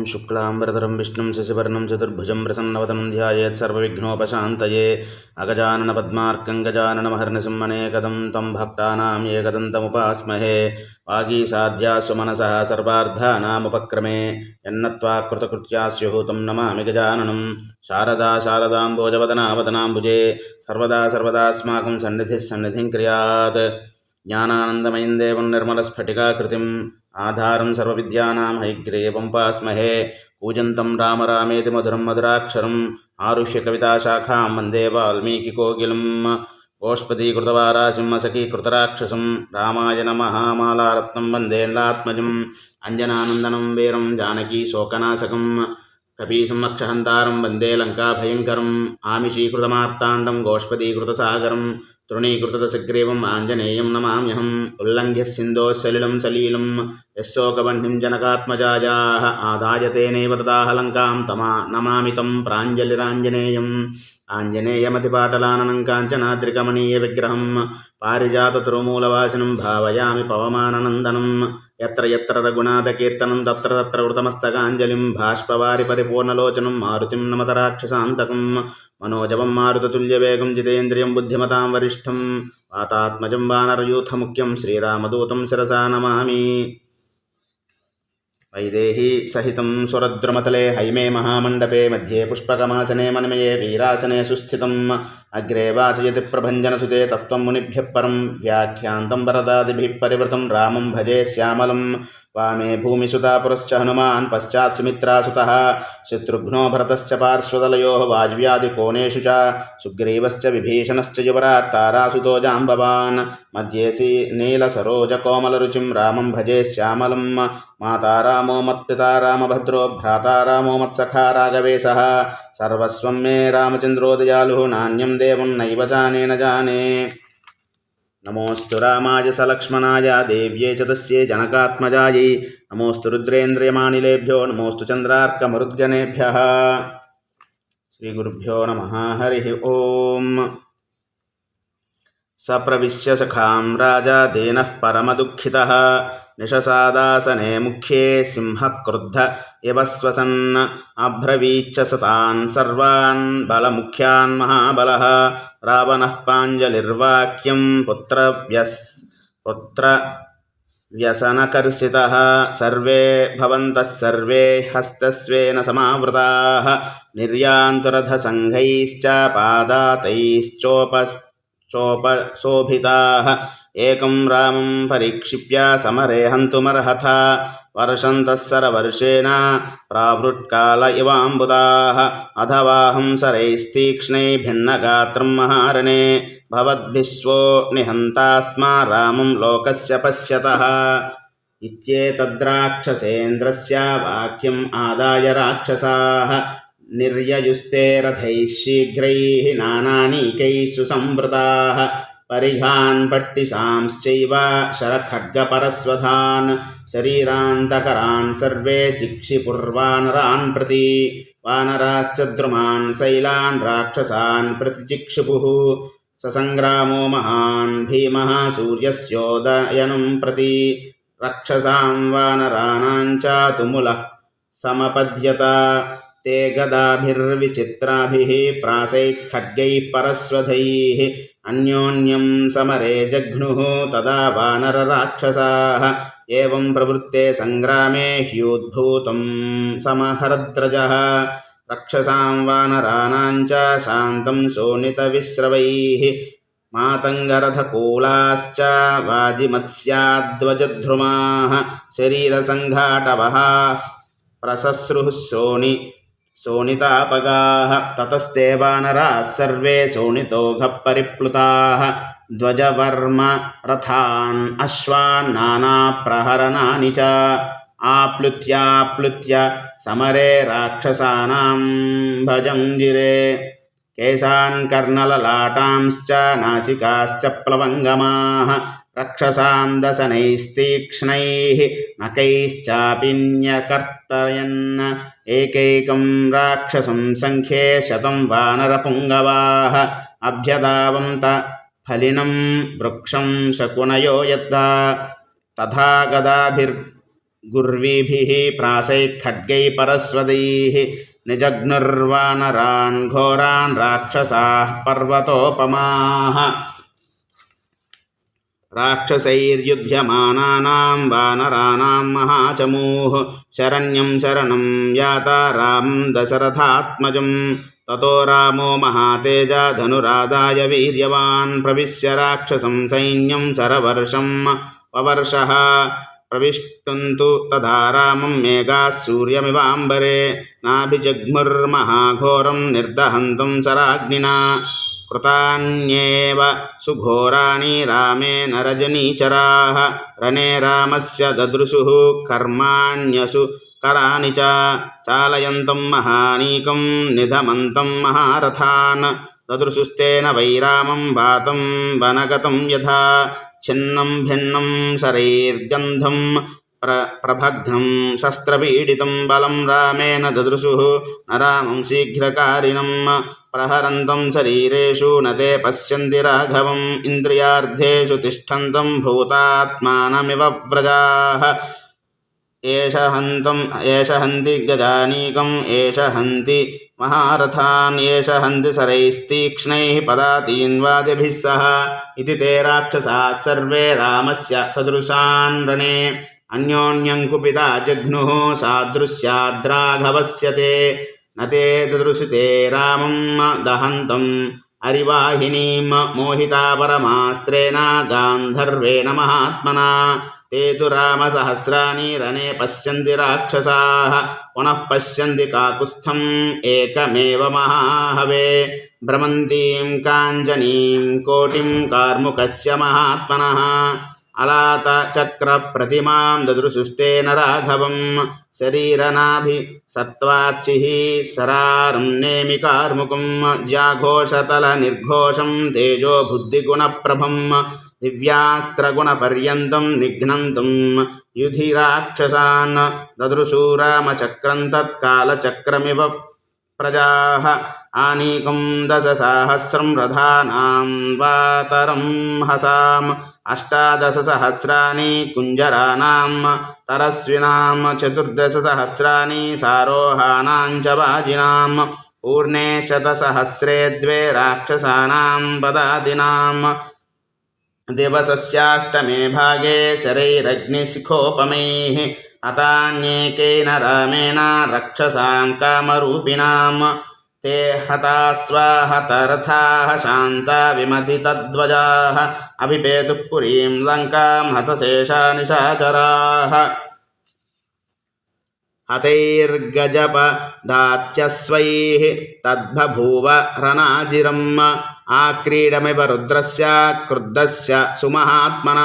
ஓம் சுக்லாம்பரதரம் விஷ்ணும் சசிவர்ணம் சதுர்புஜம் பிரசன்னவதனம் தியாயேத் சர்வவிக்னோபசாந்தயே அகஜானன பத்மார்க்கங்கஜானன மகர்நிசிம்மனே கதம் தம் பக்தானாம் ஏகதந்தமுபாஸ்மஹே வாகீ சாத்யா சுமனசா சர்வார்த்தானாமுபக்ரமே எண்ணத்வா கிருதகிருத்யா ஸ்யுஹூதம் நமாமி கஜானனம் சாரதா சாரதாம்போஜவதனாவதனாம்புஜே சர்வதா சர்வதாஸ்மாகம் சந்நிதிः சந்நிதிம் கிரியாத் ஞானானந்தமயம் தேவம் ఆధారం సర్వవిద్యానాం హైగ్రేవం పాస్మహే కూజంతం రామ రామేతి మధురం మధురాక్షరం ఆరుష్య కవితాశాఖాం వందే వాల్మీకి కోకిలం ఓష్పదీకృతవారాసింహసఖీకృతరాక్షసం రామాయ నమ మాలారత్నం వందేండాత్మజం అంజనానందనం వీరం జానకీ శోకనాశకం కపీసంవక్షహంతారం వందే లంకాభయంకరం ఆమిషీకృతమార్తాండం గోష్పదీకృతసాగరం తృణీకృతదశగ్రీవం ఆంజనేయం నమామ్యహం ఉల్లంఘ్య సింధోసలిలం సలీలం యశోకబంఠిం జనకాత్మజాయా ఆదాయ తేనైవ తదాహలంకాం తమా నమామితం ప్రాంజలిరాంజనేయం. ఆంజనేయమతిపాటలాననం కాంచనాద్రికమణీయ విగ్రహం. పారిజాత తురుమూలవాసినం భావయామి పవమానందనం ఎత్ర ఎత్ర రఘునాథకీర్తనం తత్ర తత్ర వృతమస్తకాంజలిం భాష్పవారి పరిపూర్ణలోచనం మారుతిం నమత రాక్షసాంతకం మనోజవం మారుతతుల్యవేగం జితేంద్రియం బుద్ధిమతాం వరిష్టం. వాతాత్మజం వానరయూథముఖ్యం శ్రీరామదూతం శిరసా నమామి. వైదేహీ సహితం సురద్రుమతలే హైమే మహామండపే మధ్యే పుష్పకమాసనే మనమయే వీరాసనే సుస్థితం. అగ్రే వాచయతి ప్రభంజనసుతే తత్వం మునిభ్య పరం. వ్యాఖ్యాంతం వరదాదిభి పరివృతం. రామం భజే శ్యామలం. वामे भूमिसुता पुरश्च हनुमान् पश्चात् सुमित्रासुतः शत्रुघ्नो भरतश्च पार्श्वदलयोः वाज्व्यादिकोणेषु च सुग्रीवश्च विभीषणश्च युवराट् तारासुतो जाम्बवान् मध्येसि नीलसरोजकोमलरुचिं रामं भजे श्यामलं माता रामो मत्पिता रामभद्रो भ्राता रामो मत्सखा राघवेशः सर्वस्वं मे रामचन्द्रोदयालुः नान्यं देवं नैव जाने न जाने నమోస్తు రామాయ సలక్ష్మణాయ దేవ్యే చ తస్యే జనకాత్మజాయై. నమోస్తు రుద్రేంద్రియమానిలేభ్యో నమోస్తు చంద్రార్కమరుద్గణేభ్య. శ్రీగురుభ్యో నమ హరి ఓం. సప్రవిశ్య సఖాం రాజా దీన పరమదుఃఖిత నిషసాదాసనే ముఖ్యే సింహక్రుద్ధ ఇవ శ్వసన్ అభ్రవీచ్చ సతాన్ సర్వాన్ బలముఖ్యాన్ మహాబల రావణ ప్రాంజలిర్వాక్యం పుత్ర వ్యస్ పుత్ర వ్యసనకర్షిత సర్వే భవంతః సర్వే హస్తస్వేన సమావృతా నిర్యాంతురథ సంఘైశ్చ పాదాతైశ్చోప पादातैश्चोप चोपशोभिताः एकं रामं परिक्षिप्य समरे हन्तुमर्हथ वर्षन्तः सरवर्षेण प्रावृत्काल इवाम्बुदाः अथवाहं सरैस्तीक्ष्णैभिन्नगात्रं महारणे भवद्भिस्वो निहन्ता स्म रामं लोकस्य पश्यतः इत्येतद्राक्षसेन्द्रस्य वाक्यम् आदाय राक्षसाः निर्ययुस्ते रथैः शीघ्रैः नानानीकैः सुसंवृताः परिघान् पट्टिसांश्चैव शरखड्गपरस्वधान् शरीरान्तकरान् सर्वे चिक्षिपुर्वानरान् प्रति वानराश्च द्रुमान् शैलान् राक्षसान् प्रतिचिक्षुपुः ससङ्ग्रामो महान् भीमः सूर्यस्योदयनं प्रति रक्षसां वानराणां च तुमुलः समपद्यत ते गदाभिर्विचित्राभिः प्रासैः खड्गैः परस्वधैः अन्योन्यं समरे जघ्नुः तदा वानरराक्षसाः एवं प्रवृत्ते सङ्ग्रामे ह्युद्भूतं समहरद्रजः रक्षसां वानराणां च शान्तं शोणितविस्रवैः मातङ्गरथकूलाश्च वाजिमत्स्याद्वजध्रुमाः शरीरसङ्घाटवः प्रसस्रुः शोणि शोणितापगाः ततस्ते वानराः सर्वे शोणितोघपरिप्लुताः ध्वजवर्म रथान् अश्वान् नानाप्रहरणानि च आप्लुत्याप्लुत्य समरे राक्षसानां भजङ्गिरे केशान् कर्णललाटांश्च नासिकाश्च प्लवङ्गमाः రక్షసాందసనైస్తీక్ష్ణైः నకైశ్చాపిన్యకర్తయన్ ఏకైకం రాక్షసం సంఖ్యే శతం వానరపుంగవాः అభ్యదావంత ఫలినం వృక్షం శకునయో యద్దా తథా గదాభిర్గుర్వీభిः ప్రాసైః ఖడ్గై పరస్వతైः నిజగ్నుర్వానరాన్ ఘోరాన్ రాక్షసాः పర్వతోపమాः राक्षसैर्युध्यमानानां वानराणां महाचमूः शरण्यं शरणं याता रामं दशरथात्मजं। ततो रामो महातेजा धनुरादाय वीर्यवान् प्रविश्य राक्षसं सैन्यं सरवर्षं ववर्षः प्रविष्टन्तु तदा रामं मेघाः सूर्यमिवाम्बरे। नाभिजग्मुर्महाघोरं निर्दहन्तं सराग्निना కృతాన్యేవ సుఘోరాణి రామే నరజనీచరాः రణే రామస్య దదృశుः కర్మాణ్యసు కరాణి చ చాలయంతం మహానీకం నిధమంతం మహారథాన్ దదృశుస్తేన వైరామం వాతం వనగతం యథా ఛిన్నం భిన్నం శరైర్గంధం ప్ర ప్రభఘ్నం శస్త్రపీడితం బలం రామేణ దదృశుः न రామం శీఘ్రకారిణం प्रहरन्तं शरीरेषु न ते पश्यन्ति राघवम् इन्द्रियार्थेषु तिष्ठन्तं भूतात्मानमिव व्रजाः एष हन्तम् एष हन्ति गजानीकम् एष हन्ति महारथान् एष हन्ति शरैस्तीक्ष्णैः पदातीन्वादिभिः सह इति ते राक्षसाः सर्वे रामस्य सदृशान् रणे अन्योन्यं कुपिता जघ्नुः सादृश्याद्राघवस्य ते न ते ददृशुते रामं दहन्तम् अरिवाहिनीं मोहिता परमास्त्रेण गान्धर्वेण महात्मना ते तु रामसहस्राणि रणे पश्यन्ति राक्षसाः पुनः पश्यन्ति काकुत्स्थम् एकमेव महाहवे भ्रमन्तीं काञ्चनीं कोटिं कार्मुकस्य महात्मनः అలాత చక్ర ప్రతిమాం దదృశుస్తేన రాఘవం శరీరనాభి సత్వార్చి సరారం కార్ముకం జ్యాఘోషతల నిర్ఘోషం తేజో బుద్ధిగుణప్రభం దివ్యాస్త్రగుణపర్యంతం నిఘ్నంతం యుధిరాక్షసాన్ దదృశూరామచక్రం తత్కాలచక్రమివ प्रजाः आनीकं दशसाहस्रं रथानां वातरं हसाम् अष्टादशसहस्राणि कुञ्जराणां तरस्विनां चतुर्दशसहस्राणि सारोहाणां च वाजिनां पूर्णे शतसहस्रे द्वे राक्षसानां पदादिनां दिवसस्याष्टमे भागे शरैरग्निशिखोपमैः हतान्येकेन रामेण रक्षसां कामरूपिणां। ते हतास्वाहतरथाः शान्ता विमथितध्वजाः। अभिपेतुः पुरीं लङ्कां हतशेषा निशाचराः हतैर्गजपदात्यस्वैः तद्बभूव रणाजिरम् ఆక్రీడమివ రుద్రస్య క్రుద్ధస్య సుమహాత్మన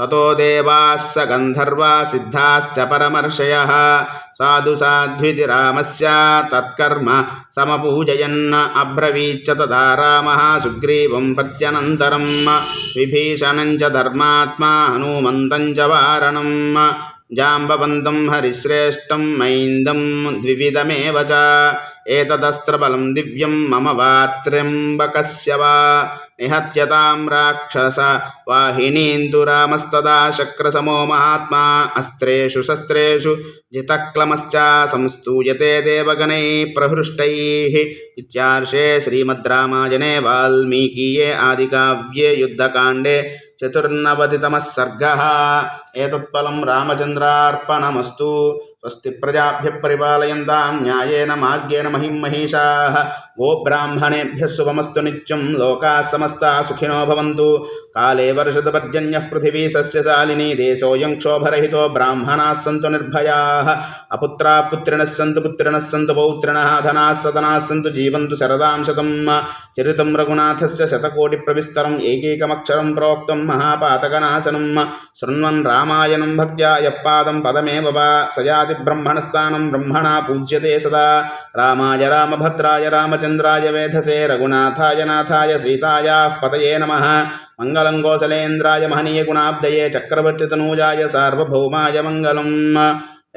తతో దేవాస్స గంధర్వా సిద్ధాశ్చ పరమర్షయ సాధు సాధ్వితి రామస్య తత్కర్మ సమపూజయన్న అబ్రవీచ్చ తదా రామ సుగ్రీవం ప్రత్యనంతరం విభీషణం చ ధర్మాత్మా హనుమంతం చ వారణం జాంబవంతం హరిశ్రేష్టం మైందం ద్వివిధమేవ द्विविधमेव च एतदस्त्रबलं दिव्यं मम वा त्र्यम्बकस्य वा निहत्यतां राक्षस वाहिनीन्तु रामस्तदा शक्रसमो महात्मा अस्त्रेषु शस्त्रेषु जितक्लमश्च संस्तूयते देवगणैः प्रहृष्टैः इत्यार्षे श्रीमद्रामायणे वाल्मीकीये आदिकाव्ये युद्धकाण्डे ఏతత్ఫలం రామచంద్రార్పణమస్తు. స్వస్తి ప్రజాభ్య పరిపాలయంతాం న్యాయేన మార్గేణ మహిం మహిషా. గోబ్రాహ్మణేభ్య శుభమస్తు నిత్యం లోకా సమస్త సుఖినో భవంతు. కాలే వర్షదపర్జన్య పృథివీ సస్యశాలిని దేశోయం క్షోభరహితో బ్రాహ్మణా సంతు నిర్భయా. అపుత్రా పుత్రిణ సంతు పుత్రిణ సంతు పౌత్రిణ ధనా సదనా సంతు జీవంతు శరదాం శతం. చరితం రఘునాథస్య శతకోటి ప్రవిస్తరం ఏకైకమక్షరం ప్రోక్తం మహాపాతకనాశనం. శృణ్వన్ రామ रामायणं भक्त्या यः पादं पदमेव वा स याति ब्रह्मणस्थानं ब्रह्मणा पूज्यते सदा रामाय रामभद्राय रामचन्द्राय वेधसे रघुनाथाय नाथाय सीतायाः पतये नमः मङ्गलं कोसलेन्द्राय महनीयगुणाब्दये चक्रवर्तितनूजाय सार्वभौमाय मङ्गलम्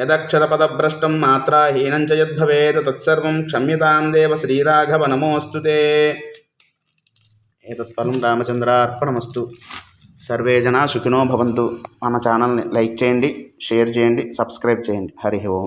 यदक्षरपदभ्रष्टं मात्राहीनं च यद्भवेत् तत्सर्वं क्षम्यतां देव श्रीराघव नमोऽस्तु ते एतत्फलं रामचन्द्रार्पणमस्तु సర్వే జనా సుఖినో భవంతు మన ఛానల్ని లైక్ చేయండి షేర్ చేయండి సబ్స్క్రైబ్ చేయండి. హరి ఓం.